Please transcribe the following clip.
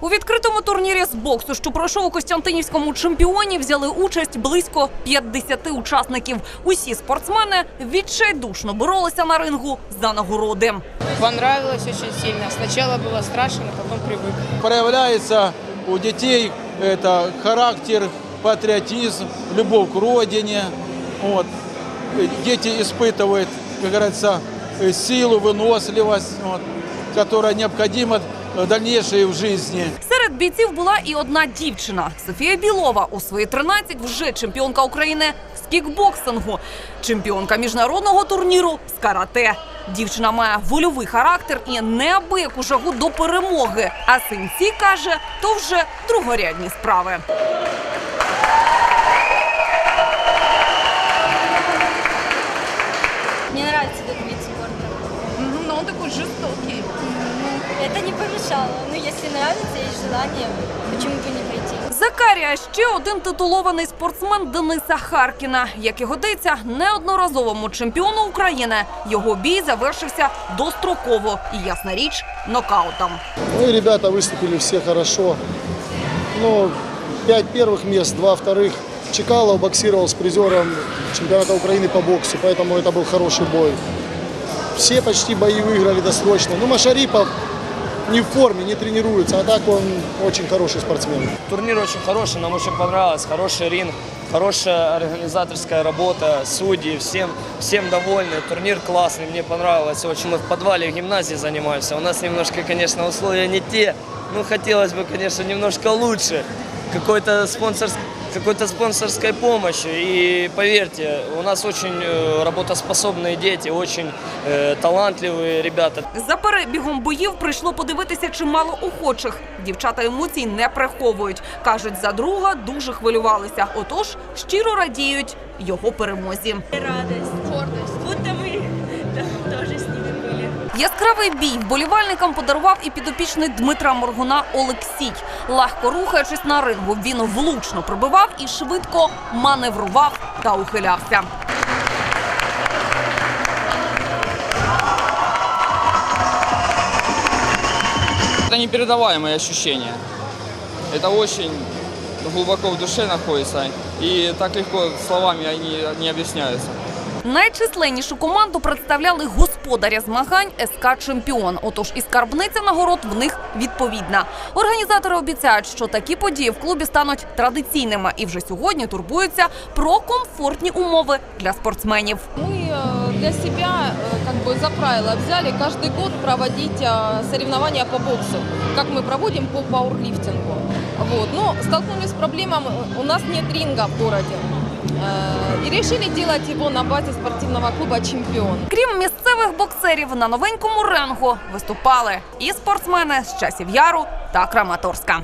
У відкритому турнірі з боксу, що пройшов у Костянтинівському чемпіоні, взяли участь близько 50 учасників. Усі спортсмени відчайдушно боролися на рингу за нагороди. Понравилось очень сильно. Сначала было страшно, а потом привык. проявляется у детей это характер, патриотизм, любовь к родине. Вот. Э, Дети испытывают, как говорится, э, силу, выносливость, вот, которая необходима в дальнейшей в жизни. Серед бійців була і одна дівчина Софія Білова. У свої 13 вже чемпіонка України з кікбоксингу, чемпіонка міжнародного турніру з карате. Дівчина має вольовий характер і неабияку жагу до перемоги. А синці каже, то вже другорядні справи. Мне нравится этот вид спорта Ну он такий жорстокий. Это не помешало. Ну, если нравится, есть желание, почему бы не пойти? Закарія ще один титулований спортсмен Дениса Харкіна, як і годиться неодноразовому чемпіону України. Його бій завершився достроково і ясна річ нокаутом. Ну и ребята выступили все хорошо. Ну, пять первых мест, два вторых. Чекалов боксировал с призером чемпионата Украины по боксу, поэтому это был хороший бой. Все почти бои выиграли досрочно. Ну, Машарипов не в форме, не тренируется, а так он очень хороший спортсмен. Турнир очень хороший, нам очень понравилось. Хороший ринг, хорошая организаторская работа, судьи, всем, всем довольны. Турнир классный, мне понравилось очень. Мы в подвале гимназии занимаемся. У нас немножко, конечно, условия не те. Ну, хотелось бы, конечно, немножко лучше. Какой-то спонсор, какой-то спонсорской помощи. И поверьте, у нас очень э, работоспособные дети, очень э, талантливые ребята. За перебігом боїв прийшло подивитися чимало охочих. Дівчата емоцій не приховують. кажуть, за друга дуже хвилювалися. Отож, щиро радіють його перемозі. Радость, гордость. Будто Яскравий бій вболівальникам подарував і підопічний Дмитра Моргуна Олексій. Легко рухаючись на рингу, він влучно пробивав і швидко маневрував та ухилявся. Это непередаваемые ощущения. Это очень глубоко в душе находится. И так легко словами они не объясняются. Найчисленнішу команду представляли господаря змагань СК Чемпіон. Отож і скарбниця нагород в них відповідна. Організатори обіцяють, що такі події в клубі стануть традиційними і вже сьогодні турбуються про комфортні умови для спортсменів. Мы э, для себя э, как бы за правило взяли каждый год проводить э, соревнования по боксу, как мы проводим по пауэрлифтингу. Вот. Но столкнулись с проблемой, э, у нас нет ринга в городе. Э, И решили делать его на базе спортивного клуба «Чемпион». Крім місцевих боксерів, на новенькому рингу виступали і спортсмени з часів яру та Краматорська.